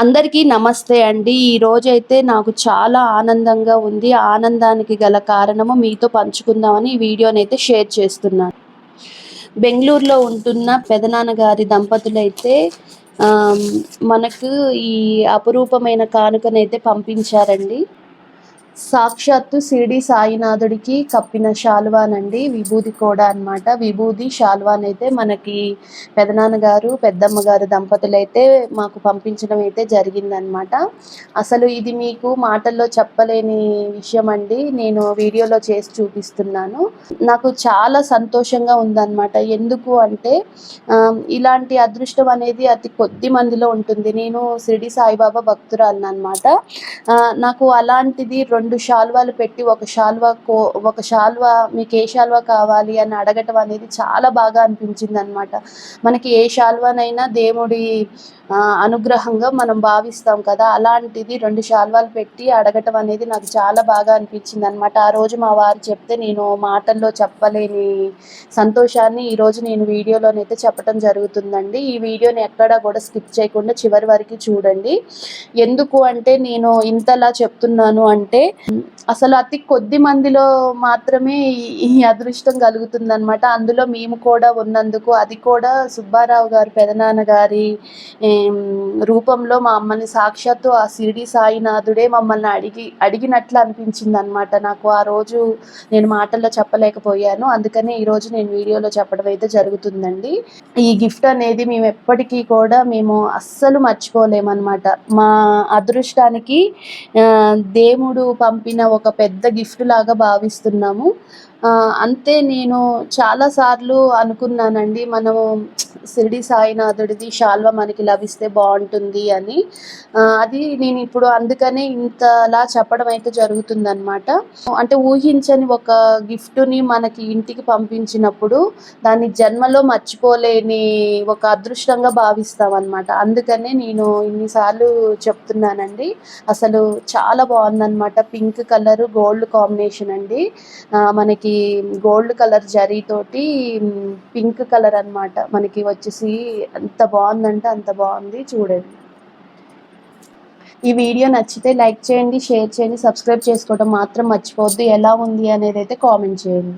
అందరికీ నమస్తే అండి. ఈరోజు అయితే నాకు చాలా ఆనందంగా ఉంది. ఆనందానికి గల కారణము మీతో పంచుకుందామని ఈ వీడియోని అయితే షేర్ చేస్తున్నాను. బెంగళూరులో ఉంటున్న పెదనాన్నగారి దంపతులైతే మనకు ఈ అపురూపమైన కానుకనైతే పంపించారండి. సాక్షాత్తు సిడి సాయినాథుడికి కప్పిన శాలువానండి. విభూది కూడా అన్నమాట. విభూది శాలువాన్ అయితే మనకి పెదనాన్నగారు పెద్దమ్మ గారు దంపతులైతే మాకు పంపించడం అయితే జరిగిందనమాట అసలు ఇది మీకు మాటల్లో చెప్పలేని విషయం అండి నేను వీడియోలో చేసి చూపిస్తున్నాను. నాకు చాలా సంతోషంగా ఉందన్నమాట. ఎందుకు అంటే ఇలాంటి అదృష్టం అనేది అతి కొద్ది మందిలో ఉంటుంది. నేను షిరిడి సాయిబాబా భక్తురాలను అనమాట నాకు అలాంటిది రెండు రెండు శాల్వాలు పెట్టి ఒక శాల్వా కో ఒక శాల్వా మీకు ఏ శాల్వా కావాలి అని అడగటం అనేది చాలా బాగా అనిపించింది అనమాట మనకి ఏ శాల్వానైనా దేవుడి అనుగ్రహంగా మనం భావిస్తాం కదా. అలాంటిది రెండు శాల్వాలు పెట్టి అడగటం అనేది నాకు చాలా బాగా అనిపించింది అనమాట ఆ రోజు మా వారు చెప్తే నేను మాటల్లో చెప్పలేని సంతోషాన్ని ఈరోజు నేను వీడియోలోనైతే చెప్పడం జరుగుతుందండి. ఈ వీడియోని ఎక్కడా కూడా స్కిప్ చేయకుండా చివరి వరకు చూడండి. ఎందుకు అంటే నేను ఇంతలా చెప్తున్నాను అంటే 嗯 అసలు అతి కొద్ది మందిలో మాత్రమే ఈ- అదృష్టం కలుగుతుందనమాట అందులో మేము కూడా ఉన్నందుకు అది కూడా సుబ్బారావు గారు పెదనాన్న గారి రూపంలో మా అమ్మని సాక్షాత్తు ఆ షిరిడి సాయినాథుడే మమ్మల్ని అడిగి అడిగినట్లు అనిపించింది అనమాట నాకు ఆ రోజు నేను మాటల్లో చెప్పలేకపోయాను. అందుకనే ఈరోజు నేను వీడియోలో చెప్పడం అయితే జరుగుతుందండి. ఈ గిఫ్ట్ అనేది మేము ఎప్పటికీ కూడా మేము అస్సలు మర్చిపోలేమన్నమాట. మా అదృష్టానికి దేవుడు పంపిన ఒక పెద్ద గిఫ్ట్ లాగా భావిస్తున్నాము. ఆ, అంతే నేను చాలాసార్లు అనుకున్నానండి. మనము షిరిడి సాయినాథుడిది శాల్వ మనకి లభిస్తే బాగుంటుంది అని. అది నేను ఇప్పుడు అందుకనే ఇంతలా చెప్పడం అయితే జరుగుతుందనమాట అంటే ఊహించని ఒక గిఫ్ట్ని మనకి ఇంటికి పంపించినప్పుడు దాన్ని జన్మలో మర్చిపోలేని ఒక అదృష్టంగా భావిస్తాం అనమాట అందుకనే నేను ఇన్నిసార్లు చెప్తున్నానండి. అసలు చాలా బాగుందన్నమాట. పింక్ కలర్ గోల్డ్ కాంబినేషన్ అండి. మనకి గోల్డ్ కలర్ జరీతోటి పింక్ కలర్ అన్నమాట. మనకి వచ్చేసి ఎంత బాగుందంటే అంత బాగుంది చూడండి. ఈ వీడియో నచ్చితే లైక్ చేయండి షేర్ చేయండి సబ్స్క్రైబ్ చేసుకోవడం మాత్రం మర్చిపోవద్దు. ఎలా ఉంది అనేది అయితే కామెంట్ చేయండి.